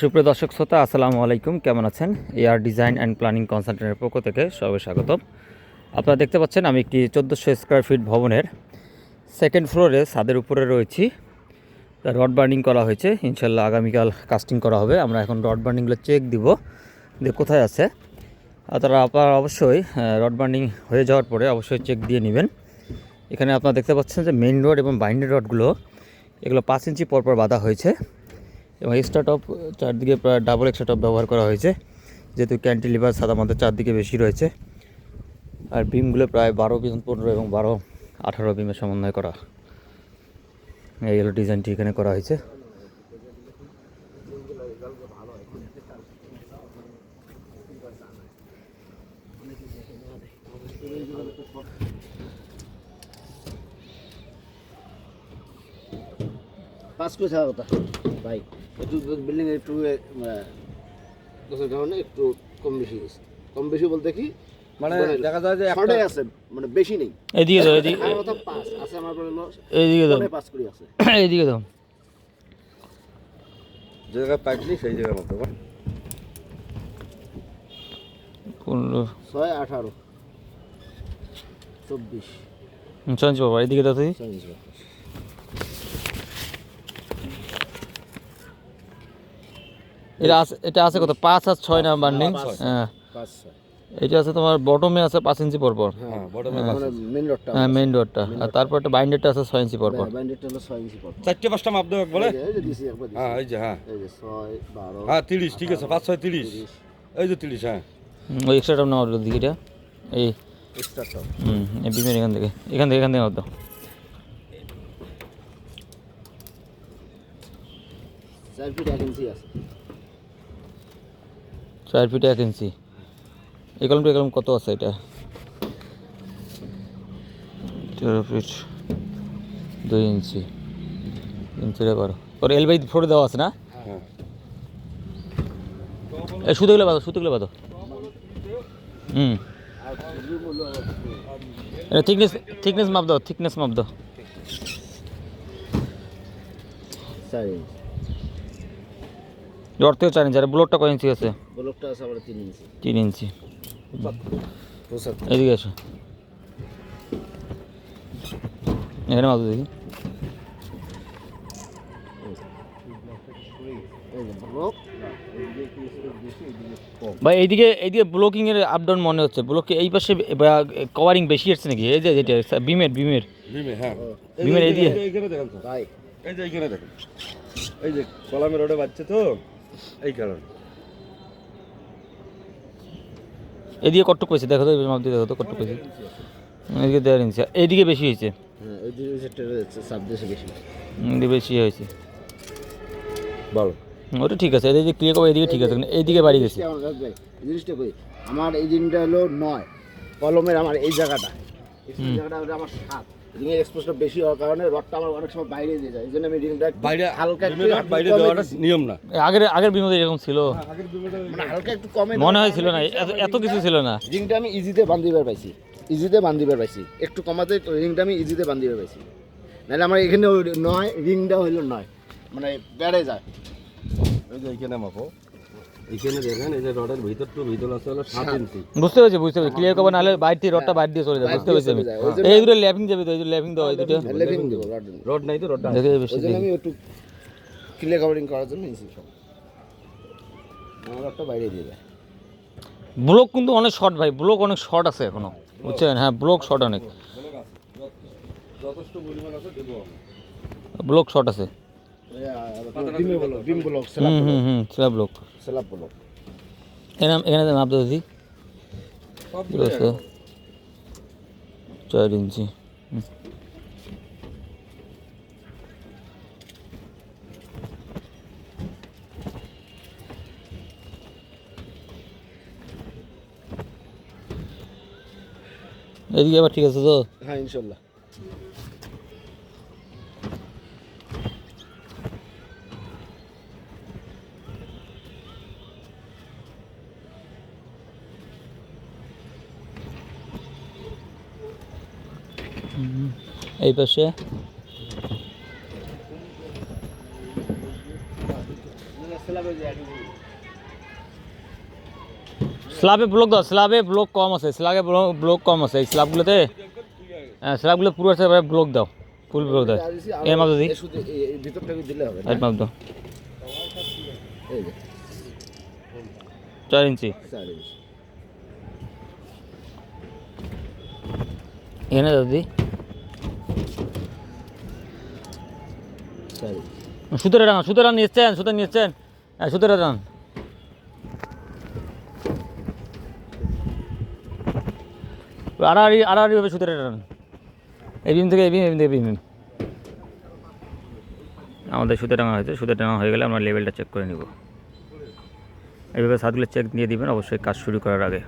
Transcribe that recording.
সুপ্রিয় দর্শক শ্রোতা, আসসালামু আলাইকুম। কেমন আছেন? এআর ডিজাইন অ্যান্ড প্ল্যানিং কনসালটেন্টের পক্ষ থেকে সবাই স্বাগতম। আপনারা দেখতে পাচ্ছেন, আমি একটি চোদ্দোশো স্কোয়ার ফিট ভবনের সেকেন্ড ফ্লোরে ছাদের উপরে রয়েছি। রড বার্নিং করা হয়েছে। ইনশাল্লাহ আগামীকাল কাস্টিং করা হবে। আমরা এখন রড বার্নিংগুলো চেক দিব, যে কোথায় আছে। তারা আপনারা অবশ্যই রড বার্নিং হয়ে যাওয়ার পরে অবশ্যই চেক দিয়ে নেবেন। এখানে আপনারা দেখতে পাচ্ছেন যে মেইন রড এবং বাইন্ডেড রডগুলো এগুলো পাঁচ ইঞ্চি পরপর বাঁধা হয়েছে। এবং এক্সট্রা টপ চারদিকে প্রায় ডাবল এক্সট্রা টপ ব্যবহার করা হয়েছে। যেহেতু ক্যান্টিলিভার সাদা মাথার চারদিকে বেশি রয়েছে। আর বিমগুলো প্রায় বারো বিম পনেরো এবং বারো আঠারো বিমের সমন্বয় করা। এই হলো ডিজাইনটি এখানে করা হয়েছে। পাঁচ কোটি থাকার কথা। ভাই একটু বিল্ডিং একটু দশের কারণে একটু কম বেশি গেছে কম বেশি বলতে কি মানে দেখা যায় যে একটা আছে মানে বেশি নেই। এদিকে দাও কথা পাঁচ আছে আমার হলো এইদিকে দাও। পাঁচ কোটি আছে। এইদিকে দাও। যে জায়গায় পাইপ নেই সেই জায়গার মতো পনেরো। ছয় আঠারো। চব্বিশ। চঞ্চ বাবা এদিকে দাও তুই চব্বিশ এটা আছে এটা আছে কত? পাঁচ আর ছয় না বার্নিং হ্যাঁ। পাঁচ এটা আছে তোমার বটমে আছে পাঁচ ইঞ্চি পরপর হ্যাঁ মানে মেন রোডটা হ্যাঁ মেইন আর তারপর একটা বাইন্ডারটা আছে ছয় ইঞ্চি পরপর ছয় ইঞ্চি পর চারটে পাঁচটা মাপ দেবে বলে? এই যে দিছি একবার দিছি। হ্যাঁ এই যে হ্যাঁ। হ্যাঁ তিরিশ ঠিক আছে পাঁচ ছয় তিরিশ। এই যে তিরিশ হ্যাঁ। ওই এক্সট্রাটা নেওয়া হলো দিকেটা এই। এক্সট্রা হুম এই বিমের এখান থেকে। এখান থেকে এখান থেকে হতো চার ফিট এক ইঞ্চি আছে। চার ফিট এক ইঞ্চি। এই কলমটা এই কলম কত আছে এটা? তেরো ফিট। দুই ইঞ্চি। ইঞ্চিটা বারো ওর এল বাই ফোর দেওয়া আছে না? হ্যাঁ। এই সুতোগুলো বাঁধো সুতোগুলো বাঁধো। হুম। থিকনেস থিকনেস মাপ দাও থিকনেস মাপ দাও। চার ইঞ্চি। জ্বর থেকে চার ইঞ্চি আর ব্লডটা কয় ইঞ্চি আছে? ব্লকটা আছে আবার তিন ইঞ্চি। তিন ইঞ্চি। এদিকে আসো এখানে মাপ দেখি এইদিকে এইদিকে ভাই এইদিকে এইদিকে ব্লকিং এর আপ ডাউন মনে হচ্ছে। ব্লক এই পাশে কভারিং বেশি আসছে নাকি? এই যে যেটা বিমের বিমের। বিমে হ্যাঁ। বিমের এই দিয়ে? দেখেন এই যে এইখানে দেখেন। এই যে কলামের রোডে বাজছে তো। এই কারণে। এদিকে কট্টক পেয়েছে দেখো তো মাপ দিয়ে দেখো তো কট্টক পেয়েছে এদিকে দেড় ইঞ্চি এইদিকে বেশি হয়েছে। হ্যাঁ এদিকে বেশি হয়েছে। বলো। ওটা ঠিক আছে এদিকে ক্লিয়ার করব এদিকে ঠিক আছে এইদিকে বাড়ি গেছে আমার এই জিনিসটা কই? আমার এই জিনিসটা হলো নয় কলমের আমার এই জায়গাটা। এই জায়গাটা আমার সাত রিংয়ের এক্সপোজটা বেশি হওয়ার কারণে রডটা আমার অনেক সময় বাইরে দিয়ে যায়। এই জন্য আমি রিংটা বাইরে হালকা একটু বাইরে কমে দেওয়াটা দিছি। নিয়ম না। আগের আগের বিমতে এরকম ছিল। আগের বিমেটা মানে হালকা একটু কমে মনে হয়েছিল না এত এত কিছু ছিল না। রিংটা আমি ইজিতে বান্ধিবার পাইছি। ইজিতে বান্ধিবার পাইছি। একটু কমাতে রিংটা আমি ইজিতে বান্ধিবার পাইছি। নাহলে আমার এখানে ওই নয় রিংটা হইল নয়। মানে বেড়ে যায়। এই যে এইখানে মাপো। এইখানে দেখেন এই যে রডের ভিতর টু ভিতর আছে হলো সাত ইঞ্চি। বুঝতে পেরেছি বুঝতে পেরেছি। ক্লিয়ার করব নাহলে বাইরে থেকে রডটা বাইরে দিয়ে চলে যাবে বুঝতে পেরেছি আমি। এই দুটো ল্যাপিং যাবে তো এই দুটো ল্যাপিং দাও এই দুটো। দেবো রড নাই। তো রডটা দেখে বেশি আমি একটু ক্লিয়ার কভারিং করার জন্য নিয়েছি সব। রডটা বাইরে দিয়ে দেয়। ব্লক কিন্তু অনেক শর্ট ভাই ব্লক অনেক শর্ট আছে এখনও বুঝছেন? হ্যাঁ ব্লক শর্ট অনেক। যথেষ্ট পরিমাণ আছে দেবো ব্লক শর্ট আছে। ডিমে বলো ডিম বলো হুম হুম হুম ব্লক। সেলাপ বলো এখানে এখানে মাপ দাও দিদি সব কি আছে চার ইঞ্চি। এদিকে আবার ঠিক আছে তো? হ্যাঁ ইনশাল্লাহ। এই পাশে। স্ল্যাবে ব্লক দাও স্ল্যাবে ব্লক কম আছে স্ল্যাবে ব্লক কম আছে, এই স্ল্যাবগুলোতে হ্যাঁ স্ল্যাবগুলো পুরো আছে ব্লক দাও, ফুল ব্লক দাও। এর মাপ দিই এর মাপ দাও। চার ইঞ্চি। এনে দাদি চার ইঞ্চি। সুতরে সুতরে নিচ্ছেন সুতরে নিচ্ছেন হ্যাঁ সুতরে আড়াআড়ি আড়াআড়ি হবে সুতরে রান। এই বিম থেকে, এই বিম, এই থেকে বিম। আমাদের সুতে টাঙা হয়েছে সুতে টাঙা হয়ে গেলে আমরা লেভেলটা চেক করে নিব। এইভাবে সাতগুলো চেক দিয়ে দিবেন, অবশ্যই কাজ শুরু করার আগে।